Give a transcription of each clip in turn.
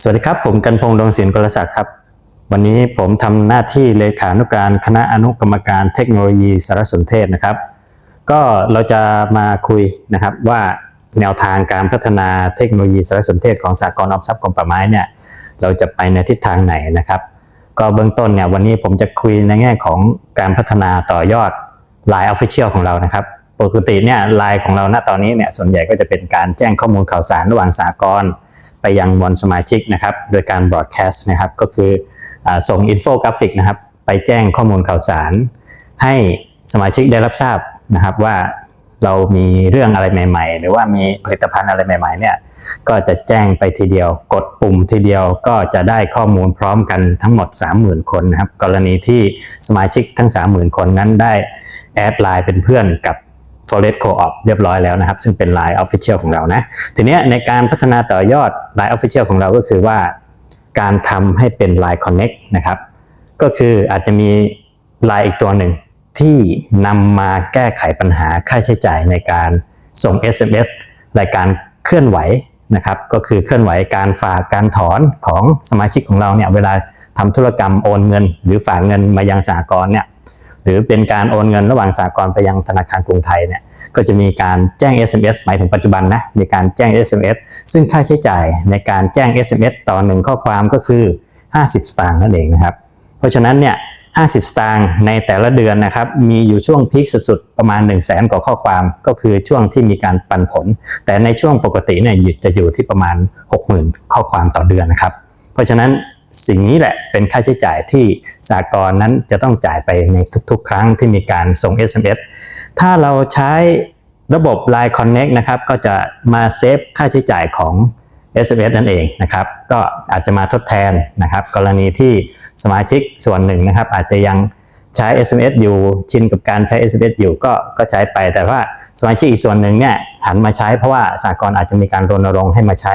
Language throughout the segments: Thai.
สวัสดีครับ ผมกันพงษ์ดวงศิลป์กลศักดิ์ครับ วันนี้ผมทำหน้าที่เลขานุการคณะอนุกรรมการเทคโนโลยีสารสนเทศนะครับ ก็เราจะมาคุยนะครับว่าแนวทางการพัฒนาเทคโนโลยีสารสนเทศของสากลออมทรัพย์กรมป่าไม้เนี่ยเราจะไปในทิศทางไหนนะครับ ก็เบื้องต้นเนี่ยวันนี้ผมจะคุยในแง่ของการพัฒนาต่อยอด Line Official ของเรานะครับ ปกติเนี่ยไลน์ของเราณตอนนี้เนี่ยส่วนใหญ่ก็จะเป็นการแจ้งข้อมูลข่าวสารระหว่างสากล ไปยังมวลสมาชิกนะครับ โดยการบรอดแคสต์นะครับ ก็คืออส่งอินโฟกราฟิกนะครับ ไปแจ้งข้อมูลข่าวสาร ให้สมาชิกได้รับทราบนะครับว่าเรามีเรื่องอะไรใหม่ ๆ หรือว่ามีผลิตภัณฑ์อะไรใหม่ ๆ เนี่ยก็จะแจ้งไปทีเดียว กดปุ่มทีเดียวก็จะได้ข้อมูลพร้อมกันทั้งหมด 30,000 คนนะครับ กรณีที่สมาชิกทั้ง 30,000 คนนั้นได้แอดไลน์เป็นเพื่อนกับ Forest Co-op เรียบร้อยแล้วนะครับ ซึ่งเป็น Line Official ของเรานะ ทีนี้ในการพัฒนาต่อยอด Line Official ของเราก็คือว่า การทำให้เป็น Line Connect นะครับ ก็คืออาจจะมี Line อีกตัวหนึ่งที่นำมาแก้ไขปัญหาค่าใช้จ่ายในการส่ง SMS รายการเคลื่อนไหวนะครับก็คือเคลื่อนไหวการฝากการถอนของสมาชิกของเราเนี่ยเวลาทำธุรกรรมโอนเงิน หรือฝากเงินมายังสหกรณ์เนี่ย หรือเป็นการโอนเงินระหว่างสากลไปยังธนาคารกรุงไทยเนี่ยก็จะมีการแจ้ง SMS หมายถึงปัจจุบันนะมีการแจ้ง SMS ซึ่งค่าใช้จ่ายในการแจ้ง SMS ต่อหนึ่งข้อความก็คือ 50 สตางค์นั่นเองนะครับ เพราะฉะนั้นเนี่ย50 สตางค์ในแต่ละเดือนนะครับมีอยู่ช่วงพีคสุดๆ ประมาณ 1 0 0 0 0แสนกว่าข้อความก็คือช่วงที่มีการปันผล แต่ในช่วงปกติเนี่ยจะอยู่ที่ประมาณ 60,000 ข้อความต่อเดือนนะครับ เพราะฉะนั้น สิ่งนี้แหละเป็นค่าใช้จ่ายที่สากลนั้นจะต้องจ่ายไปในทุกๆ ครั้งที่มีการส่ง SMS ถ้าเราใช้ระบบ Line Connect นะครับ ก็จะมาเซฟค่าใช้จ่ายของ SMS นั่นเองนะครับ ก็อาจจะมาทดแทนนะครับ กรณีที่สมาชิกส่วนหนึ่งนะครับ อาจจะยังใช้ SMS อยู่ชินกับการใช้ SMS อยู่ก็ก็ใช้ไปแต่ว่าสมาชิกอีกส่วนหนึ่งเนี่ยหันมาใช้เพราะว่าสากลอาจจะมีการรณรงค์ให้มาใช้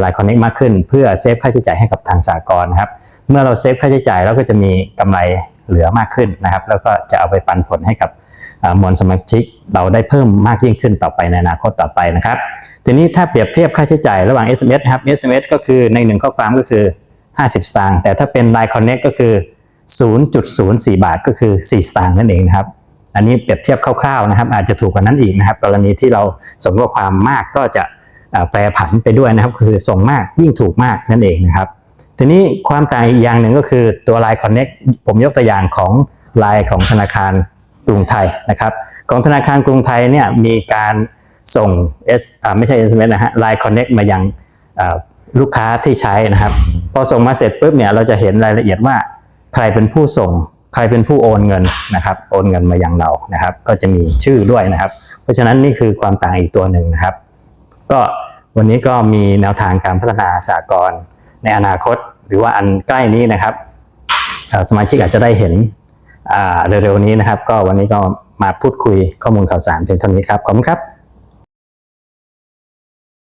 ไลน์คอนเน็กมากขึ้น เพื่อเซฟค่าใช้จ่ายให้กับทางสากลนะครับ เมื่อเราเซฟค่าใช้จ่ายเราก็จะมีกำไรเหลือมากขึ้นนะครับ แล้วก็จะเอาไปปันผลให้กับมวลสมาชิกเราได้เพิ่มมากยิ่งขึ้นต่อไปในอนาคตต่อไปนะครับ ทีนี้ถ้าเปรียบเทียบค่าใช้จ่ายระหว่าง SMS นะครับ SMS ก็คือในหนึ่งข้อความก็คือ 50 สตางค์แต่ถ้าเป็น Line Connect ก็คือ 0.04 บาทก็คือ 4 สตางค์นั่นเองนะครับ อันนี้เปรียบเทียบคร่าวๆนะครับ อาจจะถูกกว่านั้นอีกนะครับ กรณีที่เราส่งข้อความมากก็จะ แปรผันไปด้วยนะครับ คือส่งมากยิ่งถูกมากนั่นเองนะครับ ทีนี้ความต่างอีกอย่างหนึ่งก็คือตัว Line Connect ผมยกตัวอย่างของ Line ของธนาคารกรุงไทยนะครับ ของธนาคารกรุงไทยเนี่ยมีการส่ง S อ่าไม่ใช่ SMS นะฮะ Line Connect มายังอ่าลูกค้าที่ใช้นะครับ พอส่งมาเสร็จปุ๊บเนี่ยเราจะเห็นรายละเอียดว่าใครเป็นผู้ส่งใครเป็นผู้โอนเงินนะครับ โอนเงินมายังเรานะครับ ก็จะมีชื่อด้วยนะครับ เพราะฉะนั้นนี่คือความต่างอีกตัวหนึ่งนะครับ ก็วันนี้ก็มีแนวทางการพัฒนาสากลในอนาคต หรือว่าอันใกล้นี้นะครับสมาชิกอาจจะได้เห็นเร็วๆนี้นะครับ ก็วันนี้ก็มาพูดคุยข้อมูลข่าวสารเพียงเท่านี้ครับขอบคุณครับ